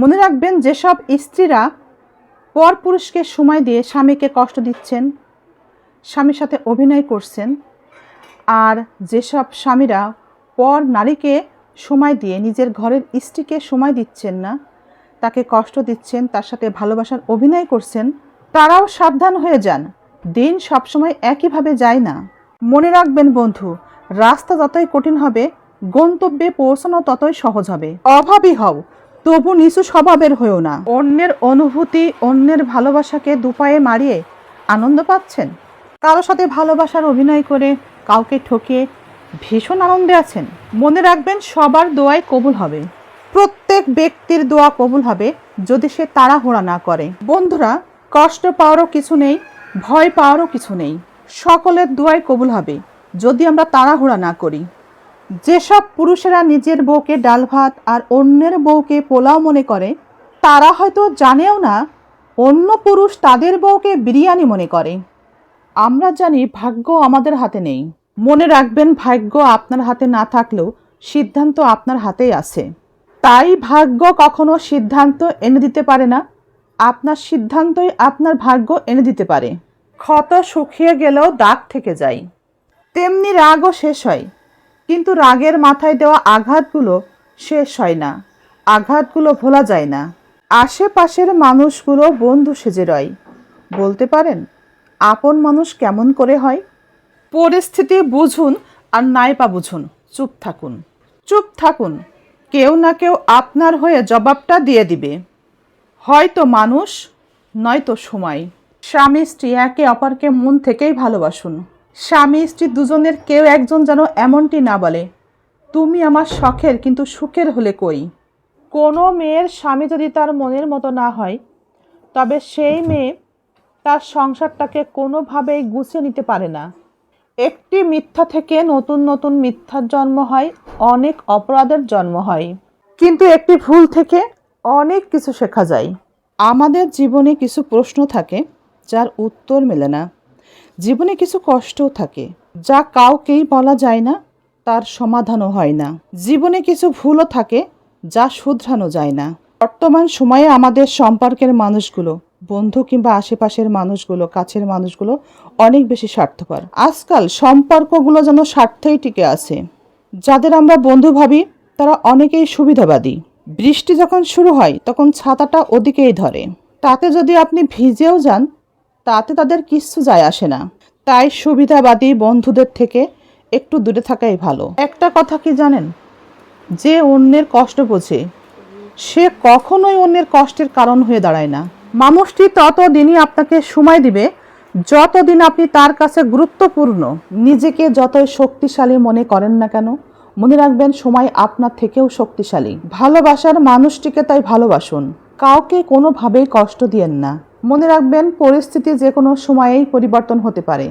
মনে রাখবেন যেসব স্ত্রীরা পর পুরুষকে সময় দিয়ে স্বামীকে কষ্ট দিচ্ছেন, স্বামীর সাথে অভিনয় করছেন, আর যেসব স্বামীরা পর নারীকে সময় দিয়ে নিজের ঘরের স্ত্রীকে সময় দিচ্ছেন না, তাকে কষ্ট দিচ্ছেন, তার সাথে ভালোবাসার অভিনয় করছেন, তারাও সাবধান হয়ে যান। দিন সবসময় একইভাবে যায় না। মনে রাখবেন বন্ধু, রাস্তা যতই কঠিন হবে, গন্তব্যে পৌঁছানো ততই সহজ হবে। অভাবী হও তবু নিচু স্বভাবের হয়েও না। অন্যের অনুভূতি, অন্যের ভালোবাসাকে দুপায়ে মারিয়ে আনন্দ পাচ্ছেন। কারও সাথে ভালোবাসার অভিনয় করে কাউকে ঠকিয়ে ভীষণ আনন্দে আছেন। মনে রাখবেন, সবার দোয়াই কবুল হবে। প্রত্যেক ব্যক্তির দোয়া কবুল হবে যদি সে তাড়াহুড়া না করে। বন্ধুরা, কষ্ট পাওয়ারও কিছু নেই, ভয় পাওয়ারও কিছু নেই। সকলের দোয়াই কবুল হবে যদি আমরা তাড়াহুড়া না করি। যেসব পুরুষেরা নিজের বউকে ডাল ভাত আর অন্যের বউকে পোলাও মনে করে, তারা হয়তো জানেও না, অন্য পুরুষ তাদের বউকে বিরিয়ানি মনে করে। আমরা জানি ভাগ্য আমাদের হাতে নেই। মনে রাখবেন, ভাগ্য আপনার হাতে না থাকলেও সিদ্ধান্ত আপনার হাতেই আছে। তাই ভাগ্য কখনো সিদ্ধান্ত এনে দিতে পারে না। আপনার সিদ্ধান্তই আপনার ভাগ্য এনে দিতে পারে। ক্ষত শুকিয়ে গেলেও দাগ থেকে যায়। তেমনি রাগও শেষ হয়। কিন্তু রাগের মাথায় দেওয়া আঘাতগুলো শেষ হয় না। আঘাতগুলো ভোলা যায় না। আশেপাশের মানুষগুলো বন্ধু সেজে রয়। বলতে পারেন, আপন মানুষ কেমন করে হয়? পরিস্থিতি বুঝুন আর নাইপা বুঝুন, চুপ থাকুন। চুপ থাকুন। কেউ না কেউ আপনার হয়ে জবাবটা দিয়ে দিবে। হয়তো মানুষ, নয়তো সময়। স্বামী স্ত্রী একে অপরকে মন থেকেই ভালোবাসুন। স্বামী, স্ত্রী দুজনের কেউ একজন যেন এমনটি না বলে, তুমি আমার শখের, কিন্তু সুখের হলে কই? কোনো মেয়ের স্বামী যদি তার মনের মতো না হয়, তবে সেই মেয়ে তার সংসারটাকে কোনোভাবেই গুছিয়ে নিতে পারে না। একটি মিথ্যা থেকে নতুন নতুন মিথ্যার জন্ম হয়, অনেক অপরাধের জন্ম হয়। কিন্তু একটি ভুল থেকে অনেক কিছু শেখা যায়। আমাদের জীবনে কিছু প্রশ্ন থাকে, যার উত্তর মেলে না। জীবনে কিছু কষ্টও থাকে। যা কাউকেই বলা যায় না, তার সমাধানও হয় না। জীবনে কিছু ভুলও থাকে, যা শুধরানো যায় না। বর্তমান সময়ে আমাদের সম্পর্কের মানুষগুলো, বন্ধু কিংবা আশেপাশের মানুষগুলো, কাছের মানুষগুলো অনেক বেশি স্বার্থপর। আজকাল সম্পর্কগুলো যেন স্বার্থেই টিকে আছে। যাদের আমরা বন্ধু ভাবি, তারা অনেকেই সুবিধাবাদী। বৃষ্টি যখন শুরু হয়, তখন ছাতাটা ওদিকেই ধরে। তাতে যদি আপনি ভিজেও যান তাতে তাদের কিচ্ছু যায় আসে না। তাই সুবিধাবাদী বন্ধুদের থেকে একটু দূরে থাকাই ভালো। একটা কথা কি জানেন? যে অন্যের কষ্ট বোঝে, সে কখনোই অন্যের কষ্টের কারণ হয়ে দাঁড়ায় না। মানুষটি ততদিনই আপনাকে সময় দিবে, যতদিন আপনি তার কাছে গুরুত্বপূর্ণ, নিজেকে যতই শক্তিশালী মনে করেন না কেন, মনে রাখবেন সময় আপনার থেকেও শক্তিশালী। ভালোবাসার মানুষটিকে তাই ভালোবাসুন। কাউকে কোনোভাবেই কষ্ট দিয়েন না। মনে রাখবেন পরিস্থিতি যে কোনো সময়েই পরিবর্তন হতে পারে।